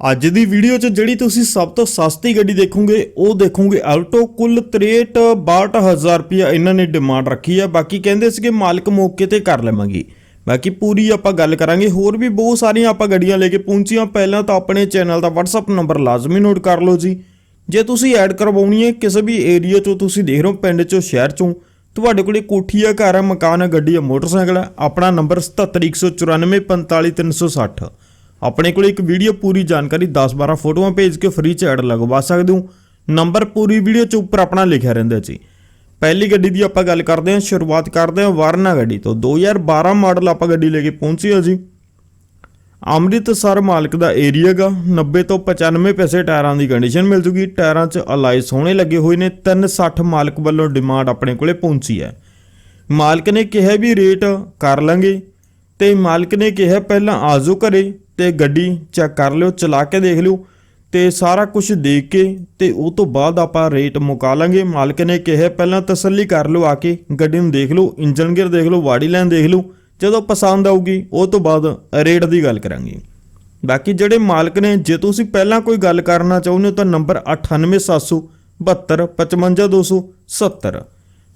ਅੱਜ ਦੀ ਵੀਡੀਓ 'ਚ ਜਿਹੜੀ ਤੁਸੀਂ ਸਭ ਤੋਂ ਸਸਤੀ ਗੱਡੀ ਦੇਖੋਗੇ, ਉਹ ਦੇਖੋਗੇ ਆਲਟੋ ਕੁੱਲ 63 62000 ਰੁਪਇਆ ਇਹਨਾਂ ਨੇ ਡਿਮਾਂਡ ਰੱਖੀ ਆ। ਬਾਕੀ ਕਹਿੰਦੇ ਸੀਗੇ ਮਾਲਕ ਮੌਕੇ ਤੇ ਕਰ ਲਵਾਂਗੇ। ਬਾਕੀ ਪੂਰੀ ਆਪਾਂ ਗੱਲ ਕਰਾਂਗੇ। ਹੋਰ ਵੀ ਬਹੁਤ ਸਾਰੀਆਂ ਆਪਾਂ ਗੱਡੀਆਂ ਲੈ ਕੇ ਪਹੁੰਚੀਆਂ। ਪਹਿਲਾਂ ਤਾਂ ਆਪਣੇ ਚੈਨਲ ਦਾ WhatsApp ਨੰਬਰ ਲਾਜ਼ਮੀ ਨੋਟ ਕਰ ਲਓ ਜੀ। ਜੇ ਤੁਸੀਂ ਐਡ ਕਰਵਾਉਣੀ ਹੈ, ਕਿਸੇ ਵੀ ਏਰੀਆ 'ਚੋਂ ਤੁਸੀਂ ਦੇਖ ਰਹੇ ਹੋ, ਪਿੰਡ 'ਚੋਂ, ਸ਼ਹਿਰ 'ਚੋਂ, ਤੁਹਾਡੇ ਕੋਲੇ ਕੋਠੀ ਆ, ਘਰ ਆ, ਮਕਾਨ ਆ, ਗੱਡੀ ਆ, ਮੋਟਰਸਾਈਕਲ ਆ, ਆਪਣਾ ਨੰਬਰ 7714945360 ਆਪਣੇ ਕੋਲ ਇੱਕ ਵੀਡੀਓ ਪੂਰੀ ਜਾਣਕਾਰੀ 10-12 ਫੋਟੋਆਂ ਭੇਜ ਕੇ ਫ੍ਰੀ ਚ ਐਡ ਲਗਵਾ ਸਕਦੇ ਹੋ। ਨੰਬਰ ਪੂਰੀ ਵੀਡੀਓ ਚ ਉੱਪਰ ਆਪਣਾ ਲਿਖਿਆ ਰਹਿੰਦਾ ਜੀ। ਪਹਿਲੀ ਗੱਡੀ ਦੀ ਆਪਾਂ ਗੱਲ ਕਰਦੇ ਹਾਂ, ਸ਼ੁਰੂਆਤ ਕਰਦੇ ਹਾਂ ਵਾਰਨਾ ਗੱਡੀ ਤੋਂ। 2012 ਮਾਡਲ ਆਪਾਂ ਗੱਡੀ ਲੈ ਕੇ ਪਹੁੰਚੀ ਹਾਂ ਜੀ। ਅੰਮ੍ਰਿਤਸਰ ਮਾਲਕ ਦਾ ਏਰੀਆ ਗਾ 90 ਤੋਂ 95 ਪੈਸੇ ਟਾਇਰਾਂ ਦੀ ਕੰਡੀਸ਼ਨ ਮਿਲ ਜੂਗੀ। ਟਾਇਰਾਂ 'ਚ ਅਲਾਈ ਸੋਹਣੇ ਲੱਗੇ ਹੋਏ ਨੇ 360 ਮਾਲਕ ਵੱਲੋਂ ਡਿਮਾਂਡ ਆਪਣੇ ਕੋਲੇ ਪਹੁੰਚੀ ਹੈ। ਮਾਲਕ ਨੇ ਕਿਹਾ ਵੀ ਰੇਟ ਕਰ ਲਾਂਗੇ ਤੇ ਮਾਲਕ ਨੇ ਕਿਹਾ ਪਹਿਲਾਂ ਆਜੋ ਘਰੇ। ਤੇ ਗੱਡੀ ਚੈੱਕ ਕਰ ਲਿਓ, ਚਲਾ ਕੇ ਦੇਖ ਲਿਓ ਤੇ ਸਾਰਾ ਕੁਝ ਦੇਖ ਕੇ ਤੇ ਉਹ ਤੋਂ ਬਾਅਦ ਆਪਾਂ ਰੇਟ ਮੁਕਾ ਲਾਂਗੇ। ਮਾਲਕ ਨੇ ਕਿਹਾ, ਪਹਿਲਾਂ ਤਸੱਲੀ ਕਰ ਲਓ ਆ ਕੇ, ਗੱਡੀ ਨੂੰ ਦੇਖ ਲਓ ਇੰਜਨ ਗੇਅਰ ਦੇਖ ਲਓ ਬਾਡੀ ਲਾਈਨ ਦੇਖ ਲਓ, ਜਦੋਂ ਪਸੰਦ ਆਊਗੀ, ਉਹ ਤੋਂ ਬਾਅਦ ਰੇਟ ਦੀ ਗੱਲ ਕਰਾਂਗੇ। ਬਾਕੀ ਜਿਹੜੇ ਮਾਲਕ ਨੇ, ਜੇ ਤੁਸੀਂ ਪਹਿਲਾਂ ਕੋਈ ਗੱਲ ਕਰਨਾ ਚਾਹੁੰਦੇ ਹੋ ਤਾਂ ਨੰਬਰ 9872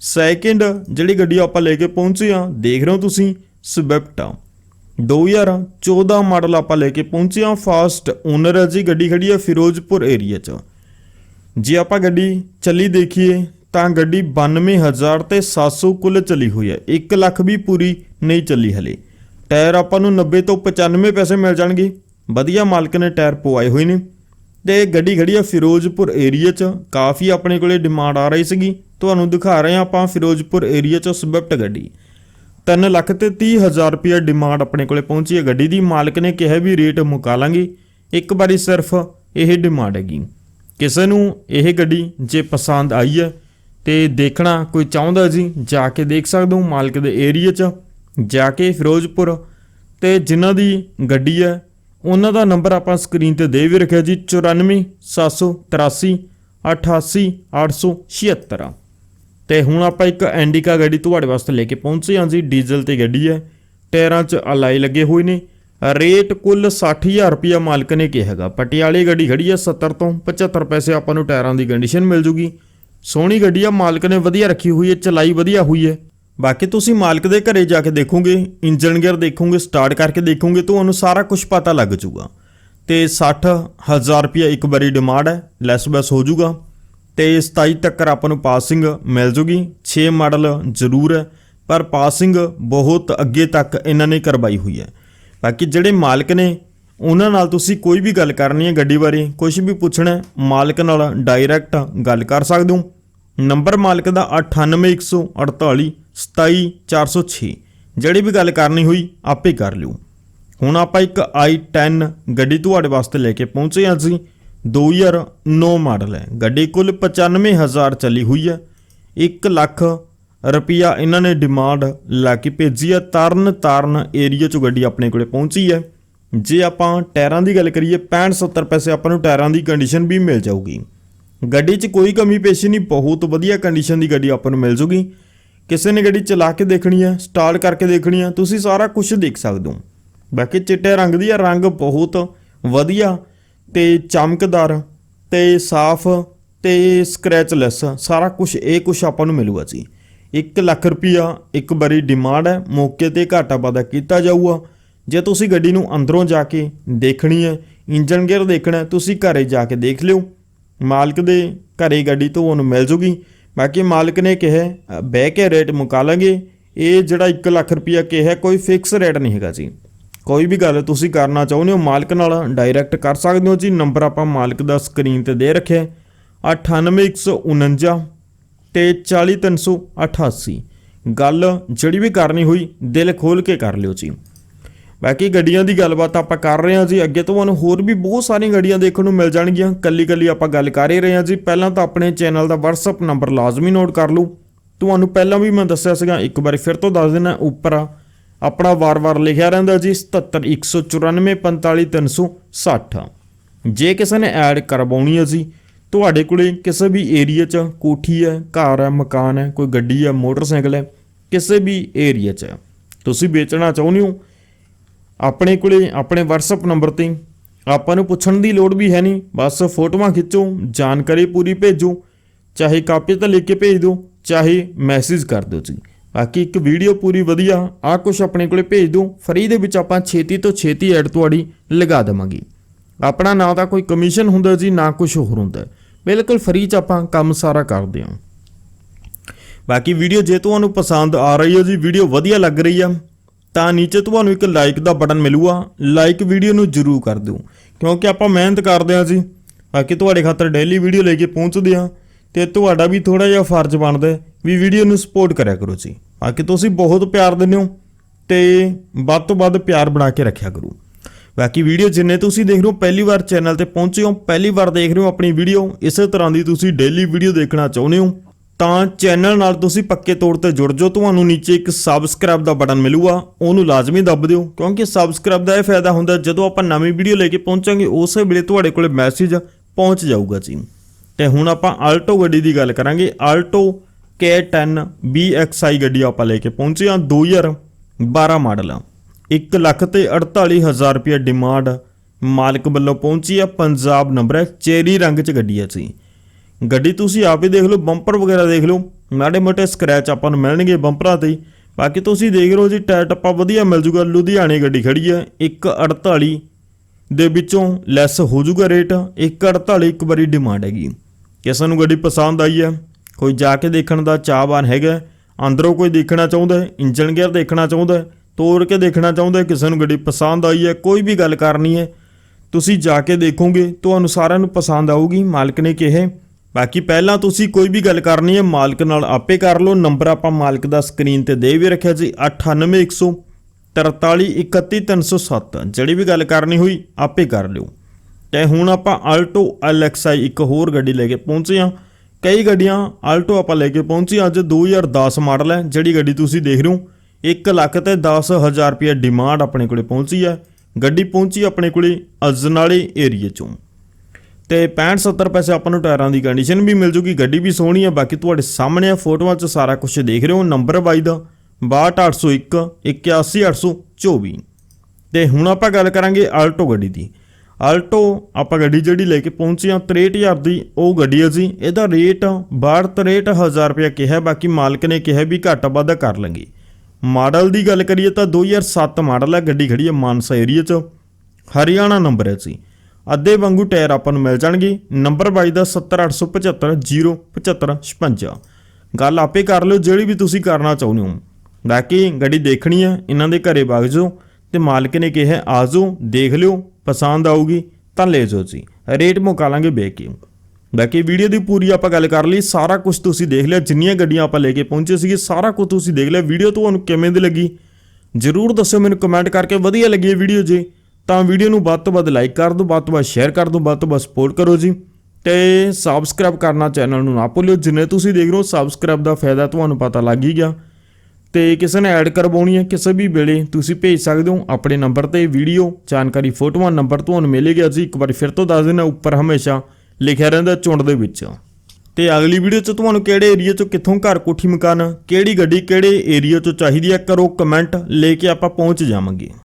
ਸੈਕਿੰਡ ਜਿਹੜੀ ਗੱਡੀ ਆਪਾਂ ਲੈ ਕੇ ਪਹੁੰਚੇ ਆ ਦੇਖ ਰਹੇ ਹੋ ਤੁਸੀਂ ਸਵਿਫਟ 2014 ਮਾਡਲ ਆਪਾਂ ਲੈ ਕੇ ਪਹੁੰਚੇ ਆ ਫਾਸਟ ਓਨਰ ਹੈ ਜੀ, ਗੱਡੀ ਖੜੀ ਹੈ ਫਿਰੋਜ਼ਪੁਰ ਏਰੀਆ 'ਚ। ਜੇ ਆਪਾਂ ਗੱਡੀ ਚੱਲੀ ਦੇਖੀਏ, ਤਾਂ ਗੱਡੀ 92000 ਤੇ 700 ਕੁੱਲ ਚੱਲੀ ਹੋਈ ਹੈ। 1 ਲੱਖ ਵੀ ਪੂਰੀ ਨਹੀਂ ਚੱਲੀ ਹਲੇ। ਟਾਇਰ ਆਪਾਂ ਨੂੰ 90 ਤੋਂ 95 ਪੈਸੇ ਮਿਲ ਜਾਣਗੇ। ਵਧੀਆ ਮਾਲਕ ਨੇ ਟਾਇਰ ਪਵਾਏ ਹੋਏ ਨੇ। ਤੇ ਗੱਡੀ ਖੜੀ ਆ ਫਿਰੋਜ਼ਪੁਰ ਏਰੀਆ 'ਚ। ਕਾਫੀ ਆਪਣੇ ਕੋਲੇ ਡਿਮਾਂਡ ਆ ਰਹੀ ਸੀਗੀ। ਤੁਹਾਨੂੰ ਦਿਖਾ ਰਹੇ ਹਾਂ ਆਪਾਂ ਫਿਰੋਜ਼ਪੁਰ ਏਰੀਆ 'ਚ ਸਵਿਫਟ ਗੱਡੀ। 3 ਲੱਖ ਤੇ 30 ਹਜ਼ਾਰ ਰੁਪਏ ਡਿਮਾਂਡ ਆਪਣੇ ਕੋਲੇ ਪਹੁੰਚੀ ਹੈ। ਗੱਡੀ ਦੀ ਮਾਲਕ ਨੇ ਕਿਹਾ ਵੀ ਰੇਟ ਮੁਕਾ ਲਾਂਗੇ। ਇੱਕ ਵਾਰੀ ਸਿਰਫ ਇਹ ਡਿਮਾਂਡ ਹੈਗੀ। ਕਿਸੇ ਨੂੰ ਇਹ ਗੱਡੀ ਜੇ ਪਸੰਦ ਆਈ ਹੈ ਤੇ ਦੇਖਣਾ ਕੋਈ ਚਾਹੁੰਦਾ ਜੀ, ਜਾ ਕੇ ਦੇਖ ਸਕਦੇ ਹੋ ਮਾਲਕ ਦੇ ਏਰੀਆ 'ਚ। ਜਾ ਕੇ ਫਿਰੋਜ਼ਪੁਰ ਤੇ ਜਿਨ੍ਹਾਂ ਦੀ ਗੱਡੀ ਹੈ, ਉਹਨਾਂ ਦਾ ਨੰਬਰ ਆਪਾਂ ਸਕਰੀਨ ਤੇ ਦੇ ਵੀ ਰੱਖਿਆ ਜੀ 94783 88876 ਤੇ ਹੁਣ ਆਪਾਂ ਇੱਕ ਐਂਡੀਕਾ ਗੱਡੀ ਤੁਹਾਡੇ ਵਾਸਤੇ ਲੈ ਕੇ ਪਹੁੰਚੇ ਹਾਂ ਜੀ। ਡੀਜ਼ਲ ਤੇ ਗੱਡੀ ਹੈ, ਟਾਇਰਾਂ 'ਚ ਅਲਾਈ ਲੱਗੇ ਹੋਏ ਨੇ। ਰੇਟ ਕੁੱਲ 60000 ਰੁਪਇਆ ਮਾਲਕ ਨੇ ਕਿਹਾ ਹੈਗਾ। ਪਟਿਆਲੇ ਗੱਡੀ ਖੜੀ ਹੈ 70 ਤੋਂ 75 ਪੈਸੇ ਆਪਾਂ ਨੂੰ ਟਾਇਰਾਂ ਦੀ ਕੰਡੀਸ਼ਨ ਮਿਲ ਜੂਗੀ। ਸੋਹਣੀ ਗੱਡੀ ਆ, ਮਾਲਕ ਨੇ ਵਧੀਆ ਰੱਖੀ ਹੋਈ ਹੈ, ਚਲਾਈ ਵਧੀਆ ਹੋਈ ਹੈ। ਬਾਕੀ ਤੁਸੀਂ ਮਾਲਕ ਦੇ ਘਰੇ ਜਾ ਕੇ ਦੇਖੋਗੇ ਇੰਜਨ ਗੇਅਰ ਦੇਖੋਗੇ ਸਟਾਰਟ ਕਰਕੇ ਦੇਖੋਗੇ ਤੁਹਾਨੂੰ ਸਾਰਾ ਕੁਝ ਪਤਾ ਲੱਗ ਜਾਊਗਾ ਤੇ 60000 ਰੁਪਇਆ ਇੱਕ ਵਾਰੀ ਡਿਮਾਂਡ ਹੈ ਲੈਸ ਬੈਸ ਹੋ ਜਾਊਗਾ ਤੇ 27 ਤੱਕ ਆਪਾਂ ਨੂੰ ਪਾਸਿੰਗ ਮਿਲ ਜੂਗੀ। 6 ਮਾਡਲ ਜ਼ਰੂਰ ਹੈ, ਪਰ ਪਾਸਿੰਗ ਬਹੁਤ ਅੱਗੇ ਤੱਕ ਇਹਨਾਂ ਨੇ ਕਰਵਾਈ ਹੋਈ ਹੈ। ਬਾਕੀ ਜਿਹੜੇ ਮਾਲਕ ਨੇ, ਉਹਨਾਂ ਨਾਲ ਤੁਸੀਂ ਕੋਈ ਵੀ ਗੱਲ ਕਰਨੀ ਹੈ ਗੱਡੀ ਬਾਰੇ ਕੁਝ ਵੀ ਪੁੱਛਣਾ ਮਾਲਕ ਨਾਲ ਡਾਇਰੈਕਟ ਗੱਲ ਕਰ ਸਕਦੇ ਹੋ। ਨੰਬਰ ਮਾਲਕ ਦਾ 98148 27406 ਜਿਹੜੀ ਵੀ ਗੱਲ ਕਰਨੀ ਹੋਈ, ਆਪੇ ਕਰ ਲਿਓ। ਹੁਣ ਆਪਾਂ ਇੱਕ i10 ਗੱਡੀ ਤੁਹਾਡੇ ਵਾਸਤੇ ਲੈ ਕੇ ਪਹੁੰਚੇ ਹਾਂ ਅਸੀਂ। 2009 ਮਾਡਲ ਹੈ। ਗੱਡੀ ਕੁੱਲ 95000 ਚੱਲੀ ਹੋਈ ਹੈ। 1 ਲੱਖ ਰੁਪਿਆ ਇਹਨਾਂ ਨੇ ਡਿਮਾਂਡ ਲਾ ਕੇ ਭੇਜੀ ਹੈ। ਤਰਨ ਤਾਰਨ ਏਰੀਆ ਚੋਂ ਗੱਡੀ ਆਪਣੇ ਕੋਲੇ ਪਹੁੰਚੀ ਹੈ। ਜੇ ਆਪਾਂ ਟਾਇਰਾਂ ਦੀ ਗੱਲ ਕਰੀਏ 65 70 ਪੈਸੇ ਆਪਾਂ ਨੂੰ ਟਾਇਰਾਂ ਦੀ ਕੰਡੀਸ਼ਨ ਵੀ ਮਿਲ ਜਾਊਗੀ। ਗੱਡੀ 'ਚ ਕੋਈ ਕਮੀ ਪੇਸ਼ੀ ਨਹੀਂ, ਬਹੁਤ ਵਧੀਆ ਕੰਡੀਸ਼ਨ ਦੀ ਗੱਡੀ ਆਪਾਂ ਨੂੰ ਮਿਲ ਜੂਗੀ। ਕਿਸੇ ਨੇ ਗੱਡੀ ਚਲਾ ਕੇ ਦੇਖਣੀ ਹੈ ਸਟਾਰਟ ਕਰਕੇ ਦੇਖਣੀ ਹੈ, ਤੁਸੀਂ ਸਾਰਾ ਕੁਝ ਦੇਖ ਸਕਦੇ ਹੋ। ਬਾਕੀ ਚਿੱਟੇ ਰੰਗ ਦੀ ਹੈ, ਰੰਗ ਬਹੁਤ ਵਧੀਆ। ਤੇ ਚਮਕਦਾਰ ਤੇ ਸਾਫ਼ ਤੇ ਸਕ੍ਰੈਚਲੈਸ ਸਾਰਾ ਕੁਝ ਇਹ ਕੁਝ ਆਪਾਂ ਨੂੰ ਮਿਲੂਗਾ ਜੀ। 1 ਲੱਖ ਰੁਪਿਆ ਇੱਕ ਵਾਰੀ ਡਿਮਾਂਡ ਹੈ, ਮੌਕੇ ਤੇ ਘਾਟਾ ਵਾਧਾ ਕੀਤਾ ਜਾਊਗਾ। ਜੇ ਤੁਸੀਂ ਗੱਡੀ ਨੂੰ ਅੰਦਰੋਂ ਜਾ ਕੇ ਦੇਖਣੀ ਹੈ ਇੰਜਨ ਗੇਅਰ ਦੇਖਣਾ ਤੁਸੀਂ ਘਰੇ ਜਾ ਕੇ ਦੇਖ ਲਿਓ। ਮਾਲਕ ਦੇ ਘਰੇ ਗੱਡੀ ਤੋਂ ਉਹਨੂੰ ਮਿਲ ਜੂਗੀ। ਬਾਕੀ ਮਾਲਕ ਨੇ ਕਿਹਾ, ਬਹਿ ਕੇ ਰੇਟ ਮੁਕਾ ਲਾਂਗੇ। ਇਹ ਜਿਹੜਾ 1 ਲੱਖ ਰੁਪਿਆ ਕਿਹਾ, ਕੋਈ ਫਿਕਸ ਰੇਟ ਨਹੀਂ ਹੈਗਾ ਜੀ। ਕੋਈ ਵੀ ਗੱਲ ਤੁਸੀਂ ਕਰਨਾ ਚਾਹੁੰਦੇ ਹੋ ਮਾਲਕ ਨਾਲ ਡਾਇਰੈਕਟ ਕਰ ਸਕਦੇ ਹੋ ਜੀ। ਨੰਬਰ ਆਪਾਂ ਮਾਲਕ ਦਾ ਸਕਰੀਨ ਤੇ ਦੇ ਰੱਖਿਆ ਹੈ, 98149 ਤੇ 40388 ਗੱਲ ਜਿਹੜੀ ਵੀ ਕਰਨੀ ਹੋਈ ਦਿਲ ਖੋਲ ਕੇ ਕਰ ਲਿਓ ਜੀ। ਬਾਕੀ ਗੱਡੀਆਂ ਦੀ ਗੱਲਬਾਤ ਆਪਾਂ ਕਰ ਰਹੇ ਹਾਂ ਜੀ। ਅੱਗੇ ਤੋਂ ਤੁਹਾਨੂੰ ਹੋਰ ਵੀ ਬਹੁਤ ਸਾਰੀਆਂ ਗੱਡੀਆਂ ਦੇਖਣ ਨੂੰ ਮਿਲ ਜਾਣਗੀਆਂ। ਕੱਲੀ ਕੱਲੀ ਆਪਾਂ ਗੱਲ ਕਰ ਹੀ ਰਹੇ ਹਾਂ ਜੀ। ਪਹਿਲਾਂ ਤਾਂ ਆਪਣੇ ਚੈਨਲ ਦਾ WhatsApp ਨੰਬਰ ਲਾਜ਼ਮੀ ਨੋਟ ਕਰ ਲਓ। ਤੁਹਾਨੂੰ ਪਹਿਲਾਂ ਵੀ ਮੈਂ ਦੱਸਿਆ ਸੀਗਾ ਇੱਕ ਵਾਰੀ ਫਿਰ ਤੋਂ ਦੱਸ ਦੇਣਾ ਉੱਪਰ ਆ, ਆਪਣਾ ਵਾਰ-ਵਾਰ ਲਿਖਿਆ ਰਹਿੰਦਾ ਜੀ 7714945360 ਜੇ ਕਿਸੇ ਨੇ ਐਡ ਕਰਵਾਉਣੀ ਹੈ ਜੀ, ਤੁਹਾਡੇ ਕੋਲੇ ਕਿਸੇ ਵੀ ਏਰੀਆ 'ਚ ਕੋਠੀ ਹੈ, ਘਰ ਹੈ, ਮਕਾਨ ਹੈ, ਕੋਈ ਗੱਡੀ ਹੈ, ਮੋਟਰਸਾਈਕਲ ਹੈ, ਕਿਸੇ ਵੀ ਏਰੀਆ 'ਚ ਤੁਸੀਂ ਵੇਚਣਾ ਚਾਹੁੰਦੇ ਹੋ, ਆਪਣੇ ਕੋਲੇ ਆਪਣੇ WhatsApp ਨੰਬਰ ਤੇ ਆਪਾਂ ਨੂੰ ਪੁੱਛਣ ਦੀ ਲੋੜ ਵੀ ਹੈ ਨਹੀਂ, ਬਸ ਫੋਟੋਆਂ ਖਿੱਚੋ, ਜਾਣਕਾਰੀ ਪੂਰੀ ਭੇਜੋ, ਚਾਹੇ ਕਾਪੀ ਤੇ ਲਿਖ ਕੇ ਭੇਜ ਦਿਓ, ਚਾਹੇ ਮੈਸੇਜ ਕਰ ਦਿਓ ਜੀ। ਬਾਕੀ ਇੱਕ ਵੀਡੀਓ ਪੂਰੀ ਵਧੀਆ ਆ ਕੁਝ ਆਪਣੇ ਕੋਲੇ ਭੇਜ ਦਿਓ ਫਰੀ ਦੇ ਵਿੱਚ ਆਪਾਂ ਛੇਤੀ ਤੋਂ ਛੇਤੀ ਐਡ ਤੁਹਾਡੀ ਲਗਾ ਦੇਵਾਂਗੇ। ਆਪਣਾ ਨਾ ਤਾਂ ਕੋਈ ਕਮਿਸ਼ਨ ਹੁੰਦਾ ਜੀ, ਨਾ ਕੁਝ ਹੋਰ ਹੁੰਦਾ। ਬਿਲਕੁਲ ਫਰੀ ਚ ਆਪਾਂ ਕੰਮ ਸਾਰਾ ਕਰਦੇ ਹਾਂ। ਬਾਕੀ ਵੀਡੀਓ ਜੇ ਤੁਹਾਨੂੰ ਪਸੰਦ ਆ ਰਹੀ ਹੈ ਜੀ, ਵੀਡੀਓ ਵਧੀਆ ਲੱਗ ਰਹੀ ਆ, ਤਾਂ ਨੀਚੇ ਤੁਹਾਨੂੰ ਇੱਕ ਲਾਈਕ ਦਾ ਬਟਨ ਮਿਲੂਗਾ ਲਾਈਕ ਵੀਡੀਓ ਨੂੰ ਜਰੂਰ ਕਰ ਦਿਓ। ਕਿਉਂਕਿ ਆਪਾਂ ਮਿਹਨਤ ਕਰਦੇ ਹਾਂ ਜੀ, ਬਾਕੀ ਤੁਹਾਡੇ ਖਾਤਰ ਡੇਲੀ ਵੀਡੀਓ ਲੈ ਕੇ ਪਹੁੰਚਦੇ ਹਾਂ, ਤੇ ਤੁਹਾਡਾ ਵੀ ਥੋੜਾ ਜਿਹਾ ਫਰਜ਼ ਬਣਦਾ ਵੀ ਵੀਡੀਓ ਨੂੰ ਸਪੋਰਟ ਕਰਿਆ ਕਰੋ ਜੀ। ਬਾਕੀ ਤੁਸੀਂ ਬਹੁਤ ਪਿਆਰ ਦਿੰਦੇ ਹੋ ਤੇ ਵੱਧ ਤੋਂ ਵੱਧ ਪਿਆਰ ਬਣਾ ਕੇ ਰੱਖਿਆ ਕਰੋ। ਬਾਕੀ ਵੀਡੀਓ ਜਿੰਨੇ ਤੁਸੀਂ ਦੇਖ ਰਹੇ ਹੋ, ਪਹਿਲੀ ਵਾਰ ਚੈਨਲ ਤੇ ਪਹੁੰਚੇ ਹੋ, ਪਹਿਲੀ ਵਾਰ ਦੇਖ ਰਹੇ ਹੋ ਆਪਣੀ ਵੀਡੀਓ, ਇਸੇ ਤਰ੍ਹਾਂ ਦੀ ਤੁਸੀਂ ਡੇਲੀ ਵੀਡੀਓ ਦੇਖਣਾ ਚਾਹੁੰਦੇ ਹੋ, ਤਾਂ ਚੈਨਲ ਨਾਲ ਤੁਸੀਂ ਪੱਕੇ ਤੌਰ ਤੇ ਜੁੜ ਜਾਓ। ਤੁਹਾਨੂੰ ਨੀਚੇ ਇੱਕ ਸਬਸਕ੍ਰਾਈਬ ਦਾ ਬਟਨ ਮਿਲੂਗਾ, ਉਹਨੂੰ ਲਾਜ਼ਮੀ ਦੱਬ ਦਿਓ, ਕਿਉਂਕਿ ਸਬਸਕ੍ਰਾਈਬ ਦਾ ਇਹ ਫਾਇਦਾ ਹੁੰਦਾ ਜਦੋਂ ਆਪਾਂ ਨਵੀਂ ਵੀਡੀਓ ਲੈ ਕੇ ਪਹੁੰਚਾਂਗੇ, ਉਸੇ ਵੇਲੇ ਤੁਹਾਡੇ ਕੋਲੇ ਮੈਸੇਜ ਪਹੁੰਚ ਜਾਊਗਾ ਜੀ। ਤੇ ਹੁਣ ਆਪਾਂ ਆਲਟੋ ਗੱਡੀ ਦੀ ਗੱਲ ਕਰਾਂਗੇ। ਆਲਟੋ K10 BXI ਗੱਡੀ ਆਪਾਂ ਲੈ ਕੇ ਪਹੁੰਚੇ ਹਾਂ 2012 ਮਾਡਲ। ਆ 1 ਲੱਖ ਤੇ 48000 ਰੁਪਏ ਡਿਮਾਂਡ ਮਾਲਕ ਵੱਲੋਂ ਪਹੁੰਚੀ ਆ, ਪੰਜਾਬ ਨੰਬਰ ਹੈ, ਚੇਰੀ ਰੰਗ ਚ ਗੱਡੀ ਆ ਜੀ। ਗੱਡੀ ਤੁਸੀਂ ਆਪ ਹੀ ਦੇਖ ਲਓ ਬੰਪਰ ਵਗੈਰਾ ਦੇਖ ਲਓ, ਮਾੜੇ ਮੋਟੇ ਸਕ੍ਰੈਚ ਆਪਾਂ ਨੂੰ ਮਿਲਣਗੇ ਬੰਪਰਾਂ ਤੇ ਬਾਕੀ ਤੁਸੀਂ ਦੇਖ ਲਓ ਜੀ, ਟਾਇਰ ਟੱਪਾ ਵਧੀਆ ਮਿਲ ਜੂਗਾ, ਲੁਧਿਆਣੇ ਗੱਡੀ ਖੜੀ ਹੈ 148 ਦੇ ਵਿੱਚੋਂ ਲੈਸ ਹੋ ਜੂਗਾ ਰੇਟ 148 ਇੱਕ ਵਾਰੀ ਡਿਮਾਂਡ ਹੈਗੀ। ਕਿਸੇ ਨੂੰ ਗੱਡੀ ਪਸੰਦ ਆਈ ਹੈ ਕੋਈ ਜਾ ਕੇ ਦੇਖਣ ਦਾ ਚਾਹਵਾਨ ਹੈਗਾ, ਅੰਦਰੋਂ ਕੋਈ ਦੇਖਣਾ ਚਾਹੁੰਦਾ ਹੈ ਇੰਜਨ ਗੇਅਰ ਦੇਖਣਾ ਚਾਹੁੰਦਾ ਹੈ, ਤੋੜ ਕੇ ਦੇਖਣਾ ਚਾਹੁੰਦਾ ਹੈ, ਕਿਸੇ ਨੂੰ ਗੱਡੀ ਪਸੰਦ ਆਈ ਹੈ, ਕੋਈ ਵੀ ਗੱਲ ਕਰਨੀ ਹੈ, ਤੁਸੀਂ ਜਾ ਕੇ ਦੇਖੋਗੇ, ਤੁਹਾਨੂੰ ਸਾਰਿਆਂ ਨੂੰ ਪਸੰਦ ਆਊਗੀ, ਮਾਲਕ ਨੇ ਕਿਹਾ ਬਾਕੀ ਪਹਿਲਾਂ ਤੁਸੀਂ ਕੋਈ ਵੀ ਗੱਲ ਕਰਨੀ ਹੈ, ਮਾਲਕ ਨਾਲ ਆਪੇ ਕਰ ਲਓ, ਨੰਬਰ ਆਪਾਂ ਮਾਲਕ ਦਾ ਸਕਰੀਨ ਤੇ ਦੇ ਵੀ ਰੱਖਿਆ ਜੀ 98100 4331307 ਜਿਹੜੀ ਵੀ ਗੱਲ ਕਰਨੀ ਹੋਈ, ਆਪੇ ਕਰ ਲਿਓ। ਤੇ ਹੁਣ ਆਪਾਂ ਆਲਟੋ LXI ਇੱਕ ਹੋਰ ਗੱਡੀ ਲੈ ਕੇ ਪਹੁੰਚੇ ਹਾਂ। ਕਈ ਗੱਡੀਆਂ ਆਲਟੋ ਆਪਾਂ ਲੈ ਕੇ ਪਹੁੰਚੇ। ਹਾਂ। ਅੱਜ 2010 ਮਾਡਲ ਹੈ, ਜਿਹੜੀ ਗੱਡੀ ਤੁਸੀਂ ਦੇਖ ਰਹੇ ਹੋ। 1 ਲੱਖ ਤੇ 10000 ਰੁਪਏ ਡਿਮਾਂਡ ਆਪਣੇ ਕੋਲੇ ਪਹੁੰਚੀ ਹੈ। ਗੱਡੀ ਪਹੁੰਚੀ ਆਪਣੇ ਕੋਲੇ ਅਜਨਾਲੇ ਏਰੀਏ ਚੋਂ। ਤੇ 65 70 ਪੈਸੇ ਆਪਾਂ ਨੂੰ ਟਾਇਰਾਂ ਦੀ ਕੰਡੀਸ਼ਨ ਵੀ ਮਿਲ ਜੂਗੀ, ਗੱਡੀ ਵੀ ਸੋਹਣੀ ਹੈ। ਬਾਕੀ ਤੁਹਾਡੇ ਸਾਹਮਣੇ ਆ ਫੋਟੋਆਂ 'ਚ ਸਾਰਾ ਕੁਝ ਦੇਖ ਰਹੇ ਹੋ। ਨੰਬਰ ਬਾਈ ਦਾ 62801 81824 ਤੇ ਹੁਣ ਆਪਾਂ ਗੱਲ ਕਰਾਂਗੇ ਆਲਟੋ ਗੱਡੀ ਦੀ। ਆਲਟੋ ਆਪਾਂ ਗੱਡੀ ਜਿਹੜੀ ਲੈ ਕੇ ਪਹੁੰਚੇ ਆ 63000 ਦੀ ਉਹ ਗੱਡੀ ਹੈ ਜੀ। ਇਹਦਾ ਰੇਟ 62-63000 ਰੁਪਏ ਕਿਹਾ, ਬਾਕੀ ਮਾਲਕ ਨੇ ਕਿਹਾ ਵੀ ਘੱਟ ਵਾਧਾ ਕਰ ਲਾਂਗੇ। ਮਾਡਲ ਦੀ ਗੱਲ ਕਰੀਏ ਤਾਂ 2007 ਮਾਡਲ ਹੈ ਗੱਡੀ ਖੜੀ ਹੈ ਮਾਨਸਾ ਏਰੀਆ 'ਚ। ਹਰਿਆਣਾ ਨੰਬਰ ਹੈ ਜੀ। ਅੱਧੇ ਵਾਂਗੂ ਟਾਇਰ ਆਪਾਂ ਨੂੰ ਮਿਲ ਜਾਣਗੇ। ਨੰਬਰ 22 ਦਾ 70875 ਗੱਲ ਆਪੇ ਕਰ ਲਿਓ, ਜਿਹੜੀ ਵੀ ਤੁਸੀਂ ਕਰਨਾ ਚਾਹੁੰਦੇ ਹੋ। ਬਾਕੀ ਗੱਡੀ ਦੇਖਣੀ ਹੈ ਇਹਨਾਂ ਦੇ ਘਰੇ ਵਗ ਜਾਓ। ਤੇ ਮਾਲਕ ਨੇ ਕਿਹਾ ਆ ਜਾਓ ਦੇਖ ਲਿਓ, ਪਸੰਦ ਆਊਗੀ ਤਾਂ ਲੈ ਜਾਓ ਜੀ। ਰੇਟ ਮੁਕਾ ਲਾਂਗੇ ਵੇਖ ਬਾਕੀ ਵੀਡੀਓ ਦੀ ਪੂਰੀ ਆਪਾਂ ਗੱਲ ਕਰ ਲਈ, ਸਾਰਾ ਕੁਝ ਤੁਸੀਂ ਦੇਖ ਲਿਆ, ਜਿੰਨੀਆਂ ਗੱਡੀਆਂ ਆਪਾਂ ਲੈ ਕੇ ਪਹੁੰਚੇ ਸੀਗੇ, ਸਾਰਾ ਕੁਝ ਤੁਸੀਂ ਦੇਖ ਲਿਆ। ਵੀਡੀਓ ਤੁਹਾਨੂੰ ਕਿਵੇਂ ਦੀ ਲੱਗੀ? ਜਰੂਰ ਦੱਸਿਓ ਮੈਨੂੰ ਕਮੈਂਟ ਕਰਕੇ, ਵਧੀਆ ਲੱਗੀ ਇਹ ਵੀਡੀਓ ਜੀ, ਤਾਂ ਵੀਡੀਓ ਨੂੰ ਵੱਧ ਤੋਂ ਵੱਧ ਲਾਈਕ ਕਰ ਦਿਓ, ਵੱਧ ਤੋਂ ਵੱਧ ਸ਼ੇਅਰ ਕਰ ਦਿਓ, ਵੱਧ ਤੋਂ ਵੱਧ ਸਪੋਰਟ ਕਰੋ ਜੀ। ਤੇ ਸਬਸਕ੍ਰਾਈਬ ਕਰਨਾ ਚੈਨਲ ਨੂੰ ਨਾ ਭੁੱਲਿਓ, ਜਿੰਨੇ ਤੁਸੀਂ ਦੇਖ ਰਹੇ ਹੋ ਸਬਸਕ੍ਰਾਈਬ ਦਾ ਫਾਇਦਾ ਤੁਹਾਨੂੰ ਪਤਾ ਲੱਗ ਹੀ ਗਿਆ। ਤੇ ਕਿਸੇ ਨੇ ਐਡ ਕਰਵਾਉਣੀ ਹੈ, ਕਿਸੇ ਵੀ ਵੇਲੇ ਤੁਸੀਂ ਭੇਜ ਸਕਦੇ ਹੋ ਆਪਣੇ ਨੰਬਰ ਤੇ ਵੀਡੀਓ ਜਾਣਕਾਰੀ ਫੋਟੋਆਂ ਨੰਬਰ ਤੁਹਾਨੂੰ ਮਿਲੇਗਾ। ਅਸੀਂ ਇੱਕ ਵਾਰੀ ਫਿਰ ਤੋਂ ਦੱਸ ਦੇਣਾ ਉੱਪਰ ਹਮੇਸ਼ਾ ਲਿਖਿਆ ਰਹਿੰਦਾ ਚੁੰਡ ਦੇ ਵਿੱਚ। ਤੇ ਅਗਲੀ ਵੀਡੀਓ 'ਚ ਤੁਹਾਨੂੰ ਕਿਹੜੇ ਏਰੀਆ 'ਚੋਂ ਕਿੱਥੋਂ ਘਰ ਕੋਠੀ ਮਕਾਨ, ਕਿਹੜੀ ਗੱਡੀ, ਕਿਹੜੇ ਏਰੀਆ 'ਚੋਂ ਚਾਹੀਦੀ ਹੈ, ਕਰੋ ਕਮੈਂਟ ਲੈ ਕੇ ਆਪਾਂ ਪਹੁੰਚ ਜਾਵਾਂਗੇ।